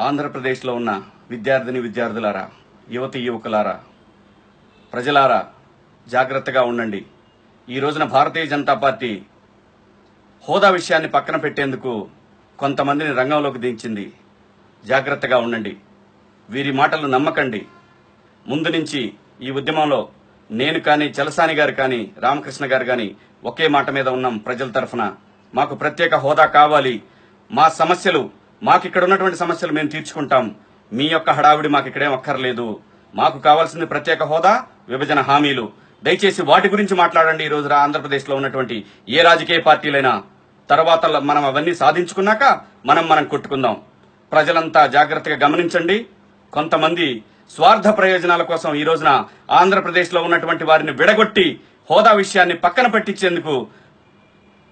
ఆంధ్రప్రదేశ్లో ఉన్న విద్యార్థిని విద్యార్థులారా యువతి యువకులారా ప్రజలారా జాగ్రత్తగా ఉండండి. ఈ రోజున భారతీయ జనతా పార్టీ హోదా విషయాన్ని పక్కన పెట్టేందుకు కొంతమందిని రంగంలోకి దించింది. జాగ్రత్తగా ఉండండి. వీరి మాటలు నమ్మకండి. ముందు నుంచి ఈ ఉద్యమంలో నేను కానీ చలసాని గారు కానీ రామకృష్ణ గారు కానీ ఒకే మాట మీద ఉన్నాం ప్రజల తరఫున. మాకు ప్రత్యేక హోదా కావాలి. మా సమస్యలు మాకు ఇక్కడ ఉన్నటువంటి సమస్యలు మేము తీర్చుకుంటాం. మీ యొక్క హడావిడి మాకు ఇక్కడేం అక్కర్లేదు. మాకు కావాల్సింది ప్రత్యేక హోదా విభజన హామీలు. దయచేసి వాటి గురించి మాట్లాడండి ఈ రోజు ఆంధ్రప్రదేశ్లో ఉన్నటువంటి ఏ రాజకీయ పార్టీలైనా. తర్వాత మనం అవన్నీ సాధించుకున్నాక మనం మనం కొట్టుకుందాం. ప్రజలంతా జాగ్రత్తగా గమనించండి. కొంతమంది స్వార్థ ప్రయోజనాల కోసం ఈ రోజున ఆంధ్రప్రదేశ్లో ఉన్నటువంటి వారిని విడగొట్టి హోదా విషయాన్ని పక్కన పెట్టించేందుకు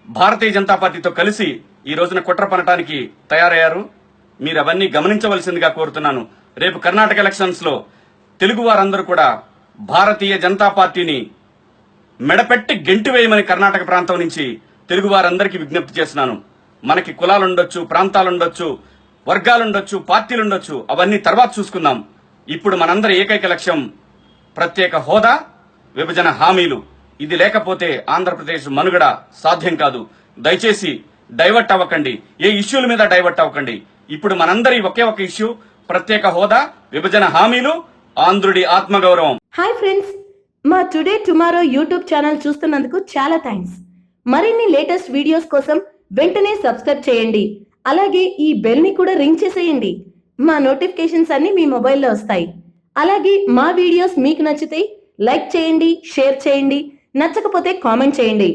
భారతీయ జనతా పార్టీతో కలిసి ఈ రోజున కుట్ర పనటానికి తయారయ్యారు. మీరు అవన్నీ గమనించవలసిందిగా కోరుతున్నాను. రేపు కర్ణాటక ఎలక్షన్స్లో తెలుగు వారందరూ కూడా భారతీయ జనతా పార్టీని మెడపెట్టి గెంటి వేయమని కర్ణాటక ప్రాంతం నుంచి తెలుగు వారందరికీ విజ్ఞప్తి చేస్తున్నాను. మనకి కులాలుండొచ్చు ప్రాంతాలుండొచ్చు వర్గాలుండొచ్చు పార్టీలుండొచ్చు అవన్నీ తర్వాత చూసుకుందాం. ఇప్పుడు మనందరి ఏకైక లక్ష్యం ప్రత్యేక హోదా విభజన హామీలు. ఇది లేకపోతే ఆంధ్రప్రదేశ్ మనుగడ సాధ్యం కాదు. దయచేసి డైవర్ట్ అవ్వకండి. ఏ ఇష్యూల మీద డైవర్ట్ అవ్వకండి. ఇప్పుడు మనందరి ఒకే ఒక ఇష్యూ ప్రత్యేక హోదా విభజన హామీలు ఆంధ్రుడి ఆత్మగౌరవం. హాయ్ ఫ్రెండ్స్ మా టుడే టుమారో యూట్యూబ్ ఛానల్ చూస్తున్నందుకు చాలా థ్యాంక్స్ మరిన్ని లేటెస్ట్ వీడియోస్ కోసం వెంటనే సబ్స్క్రైబ్ చేయండి. అలాగే ఈ బెల్ని కూడా రింగ్ చేసేయండి. మా నోటిఫికేషన్స్ అన్ని మీ మొబైల్లో వస్తాయి. అలాగే మా వీడియోస్ మీకు నచ్చితే లైక్ చేయండి షేర్ చేయండి. నచ్చకపోతే కామెంట్ చేయండి.